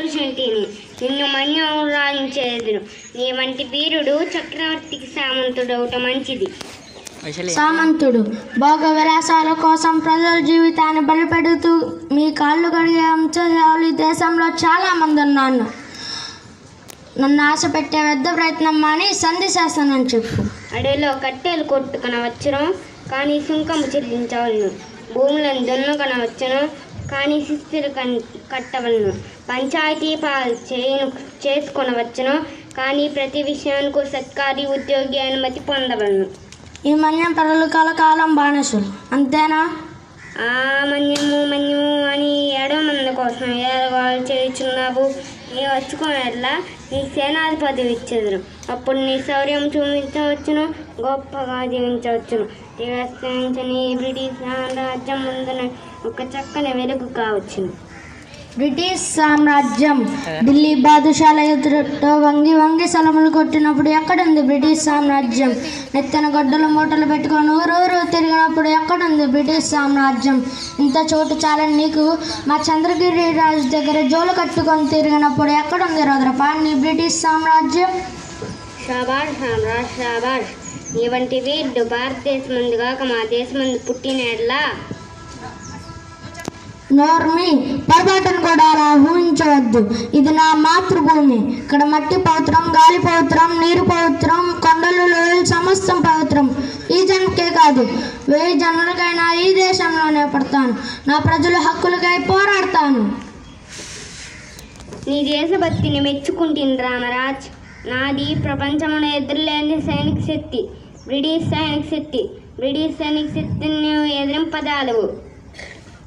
పురుషుంటిని నిన్ను మన్యం రాయించేదును నీ వంటి వీరుడు చక్రవర్తికి సామంతుడవుట మంచిది. సామంతుడు. భోగ విలాసాల కోసం ప్రజల జీవితాన్ని బలిపెడుతూ మీ కాళ్ళు కడిగే ఈ దేశంలో చాలా మంది ఉన్నాను నన్ను ఆశ పెట్టే పెద్ద ప్రయత్నం మాని సంధి శాసనం చెప్పు. అడవిలో కట్టెలు కొట్టుకున వచ్చును కానీ సుంకము చెల్లించవలను. భూములను దున్నుకొన వచ్చును కానీ శిస్తులు కన్ కట్టవలను. పంచాయతీ పాలు చేయను చేసుకొనవచ్చును. కానీ ప్రతి విషయానికి సత్కారి ఉద్యోగి అనుమతి పొందవలను. ఈ మన్యం పరులు కలకాలం బానిసులు. అంతేనా? ఆ మన్యము మన్యము అని ఏడో మంది కోసం ఏడవాళ్ళు చేయుచున్నావు. నీ వచ్చుకోనట్లా నీ సేనాధిపతి ఇచ్చేదరు అప్పుడు నీ శౌర్యం చూపించవచ్చును గొప్పగా జీవించవచ్చును. తిరస్కరించని బ్రిటిష్ సామ్రాజ్యం ముందున ఒక చక్కని వెలుగు కావచ్చును. బ్రిటిష్ సామ్రాజ్యం. ఢిల్లీ బాదుషాల ఎదురుతో వంగి వంగి సలములు కొట్టినప్పుడు ఎక్కడుంది బ్రిటిష్ సామ్రాజ్యం? నెత్తన గడ్డలు మూటలు పెట్టుకొని ఊరూరు తిరిగినప్పుడు ఎక్కడుంది బ్రిటిష్ సామ్రాజ్యం? ఇంత చోటు చాలని నీకు మా చంద్రగిరి రాజు దగ్గర జోలు కట్టుకొని తిరిగినప్పుడు ఎక్కడుంది రుద్రప నీ బ్రిటిష్ సామ్రాజ్యం? షాబాష్ సామ్రాజ్ షాబాష్ నీ భారతదేశం ముందుగా మా దేశం పుట్టిన ఎట్లా నోర్మి పొరపాటును కూడా అలా ఊహించవద్దు. ఇది నా మాతృభూమి. ఇక్కడ మట్టి పవిత్రం గాలి పవిత్రం నీరు పవిత్రం కొండలు లోయలు సమస్తం పవిత్రం ఈ జన్మకే కాదు వెయ్యి జన్మలకైనా ఈ దేశంలోనే పడతాను. నా ప్రజల హక్కులకై పోరాడతాను. నీ దేశభక్తిని మెచ్చుకుంటుంది రామరాజ్. నాది ప్రపంచంలో ఎదురులేని సైనిక శక్తి. బ్రిటిష్ సైనిక శక్తి. బ్రిటిష్ సైనిక శక్తిని ఎదిరింపదాలవు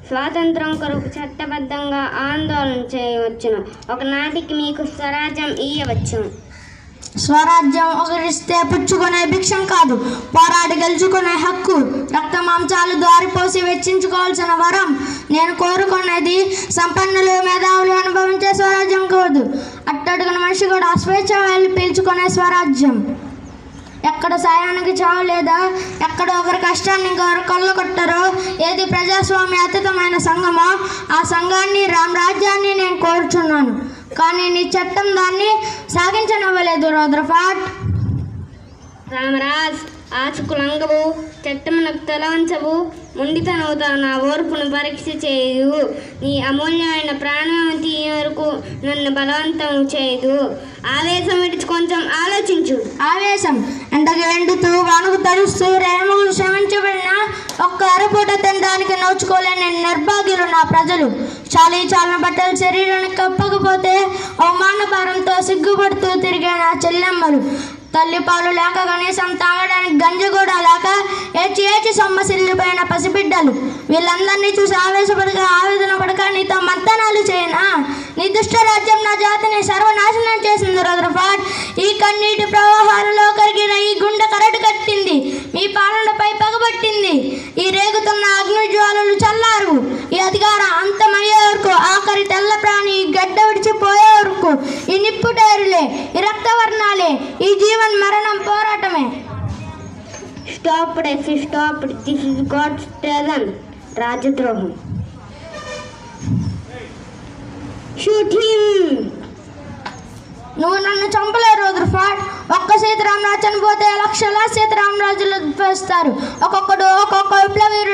స్వాతంత్రం కొరకు చట్టబద్ధంగా ఆందోళన చేయవచ్చును. ఒకనాటికి మీకు స్వరాజ్యం ఇయ్యవచ్చును. స్వరాజ్యం ఒకరిస్తే పుచ్చుకునే భిక్షం కాదు. పోరాడి గెలుచుకునే హక్కు రక్త మాంసాలు దారిపోసి వెచ్చించుకోవాల్సిన వరం. నేను కోరుకునేది సంపన్నులు మేధావులు అనుభవించే స్వరాజ్యం కాదు. అట్టడుగున మనిషి కూడా స్వేచ్ఛ వెళ్ళి పీల్చుకునే స్వరాజ్యం. ఎక్కడ సాయానికి చావు లేదా? ఎక్కడ ఒకరి కష్టాన్ని ఇంకొకరు కళ్ళు కొట్టరో? ఏది ప్రజాస్వామ్య అతీతమైన సంఘమో? ఆ సంఘాన్ని రామరాజ్యాన్ని నేను కోరుచున్నాను. కానీ నీ చట్టం దాన్ని సాగించనివ్వలేదు రుద్రపాట్. రామరాజ్ ఆశకు చట్టమునకు తలవంచవు ముండితనవుతా నా ఓర్పును పరీక్ష చేయు. నీ అమూల్యమైన ప్రాణం వరకు నన్ను బలవంతం చేయదు ఆవేశం విడిచి కొంచెం ఆలోచించు. ఆవేశం ఎండకు ఎండుతూ వణుకు తడుస్తూ రేమకు శ్రమించబడిన ఒక్క అరపూట తినడానికి నోచుకోలేని నిర్భాగ్యులు నా ప్రజలు. చాలీ చాలిన బట్టలు శరీరానికి కప్పకపోతే అవమాన భారంతో సిగ్గుపడుతూ తిరిగే నా చెల్లెమ్మలు. తల్లి పాలు లేక కనీసం తాగడానికి గంజి కూడా లేక ఏచి ఏచి సొమ్మసిల్లిపోయిన పసిబిడ్డలు. వీళ్ళందరినీ చూసి ఆవేశపడక ఆవేదన పడక నీతో మంతనాలు చేయనా? నీ దుష్ట రాజ్యం నా జాతిని సర్వనాశనం చేసింది రుద్రపాట్ ఈ కన్నీటి ప్రవాహాలలో కరిగిన ఈ గుండె కరడు కట్టింది. మీ పాలనపై పగబట్టింది. ఈ రేగుతున్న అగ్ని జ్వాలలు చల్లారు. ఈ అధికారం అంతమయ్యే వరకు ఆఖరి తెల్ల ప్రాణి గడ్డ విడిచిపోయే వరకు ఈ నిప్పుటేరులే ఈ రక్తవర్ణాలే ఈ జీవన్ మరణం పోరాటమే. Stop stop this is god స్టేదన్ రాజద్రోహం. షూట్ హిమ్ నువ్వు నన్ను చంపలేరు రుద్రపాట్ ఒక్క సీతారామరాజు చనిపోతే లక్షల సీతారామరాజులు ఉద్భవిస్తారు. ఒక్కొక్కడు ఒక్కొక్క విప్లవీరుడై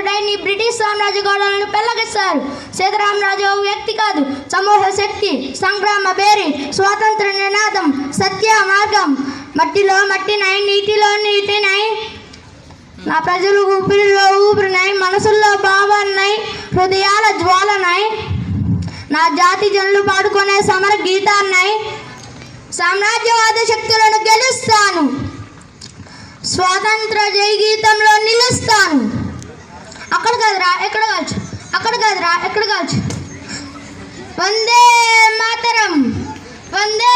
సీతారామరాజు గౌడలను పెళ్ళగిస్తారు గోడలను సీతారామరాజు ఒక వ్యక్తి కాదు. సమూహ శక్తి సంగ్రామ పేరి స్వాతంత్ర నినాదం సత్య మార్గం. మట్టిలో మట్టినై నీటిలో నీటినై నా. ప్రజలు ఊపిరిలో ఊపిరినై మనసుల్లో భావాన్నై హృదయాల జ్వాలనై నా. జాతి జనులు పాడుకునే సమర గీతాన్నై సామ్రాజ్యవాద శక్తులను గెలుస్తాను. స్వాతంత్ర జయ గీతంలో నిలుస్తాను. అక్కడ కాదురా ఎక్కడ కాల్చు అక్కడ కాదురా ఎక్కడ కాల్చు వందే మాతరం వందే